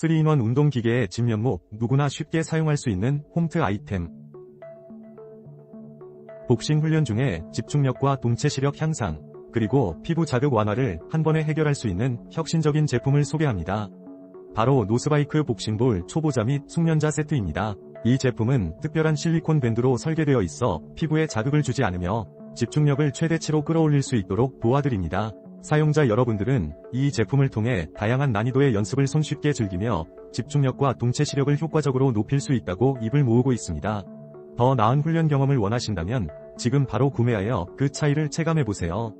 3인원 운동기계의 집면목 누구나 쉽게 사용할 수 있는 홈트 아이템. 복싱 훈련 중에 집중력과 동체 시력 향상, 그리고 피부 자극 완화를 한 번에 해결할 수 있는 혁신적인 제품을 소개합니다. 바로 노스바이크 복싱볼 초보자 및 숙련자 세트입니다. 이 제품은 특별한 실리콘 밴드로 설계되어 있어 피부에 자극을 주지 않으며 집중력을 최대치로 끌어올릴 수 있도록 도와드립니다. 사용자 여러분들은 이 제품을 통해 다양한 난이도의 연습을 손쉽게 즐기며 집중력과 동체 시력을 효과적으로 높일 수 있다고 입을 모으고 있습니다. 더 나은 훈련 경험을 원하신다면 지금 바로 구매하여 그 차이를 체감해보세요.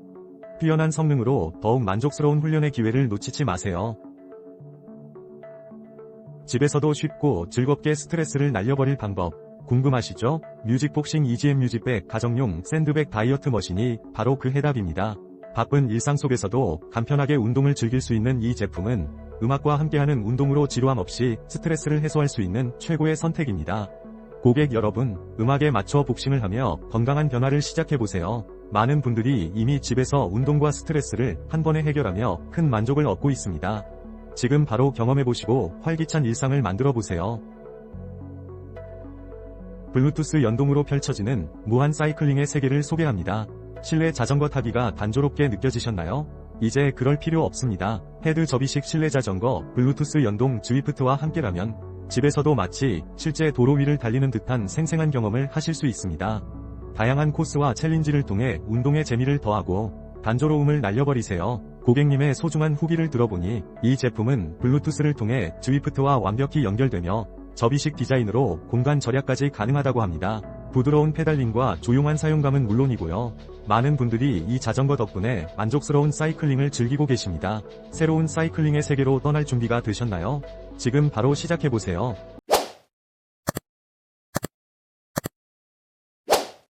뛰어난 성능으로 더욱 만족스러운 훈련의 기회를 놓치지 마세요. 집에서도 쉽고 즐겁게 스트레스를 날려버릴 방법 궁금하시죠? 뮤직복싱 EGM 뮤직백 가정용 샌드백 다이어트 머신이 바로 그 해답입니다. 바쁜 일상 속에서도 간편하게 운동을 즐길 수 있는 이 제품은 음악과 함께하는 운동으로 지루함 없이 스트레스를 해소할 수 있는 최고의 선택입니다. 고객 여러분, 음악에 맞춰 복싱을 하며 건강한 변화를 시작해보세요. 많은 분들이 이미 집에서 운동과 스트레스를 한 번에 해결하며 큰 만족을 얻고 있습니다. 지금 바로 경험해보시고 활기찬 일상을 만들어보세요. 블루투스 연동으로 펼쳐지는 무한 사이클링의 세계를 소개합니다. 실내 자전거 타기가 단조롭게 느껴지셨나요? 이제 그럴 필요 없습니다. 헤드 접이식 실내 자전거 블루투스 연동 드위프트와 함께라면 집에서도 마치 실제 도로 위를 달리는 듯한 생생한 경험을 하실 수 있습니다. 다양한 코스와 챌린지를 통해 운동의 재미를 더하고 단조로움을 날려버리세요. 고객님의 소중한 후기를 들어보니 이 제품은 블루투스를 통해 드위프트와 완벽히 연결되며 접이식 디자인으로 공간 절약까지 가능하다고 합니다. 부드러운 페달링과 조용한 사용감은 물론이고요. 많은 분들이 이 자전거 덕분에 만족스러운 사이클링을 즐기고 계십니다. 새로운 사이클링의 세계로 떠날 준비가 되셨나요? 지금 바로 시작해보세요.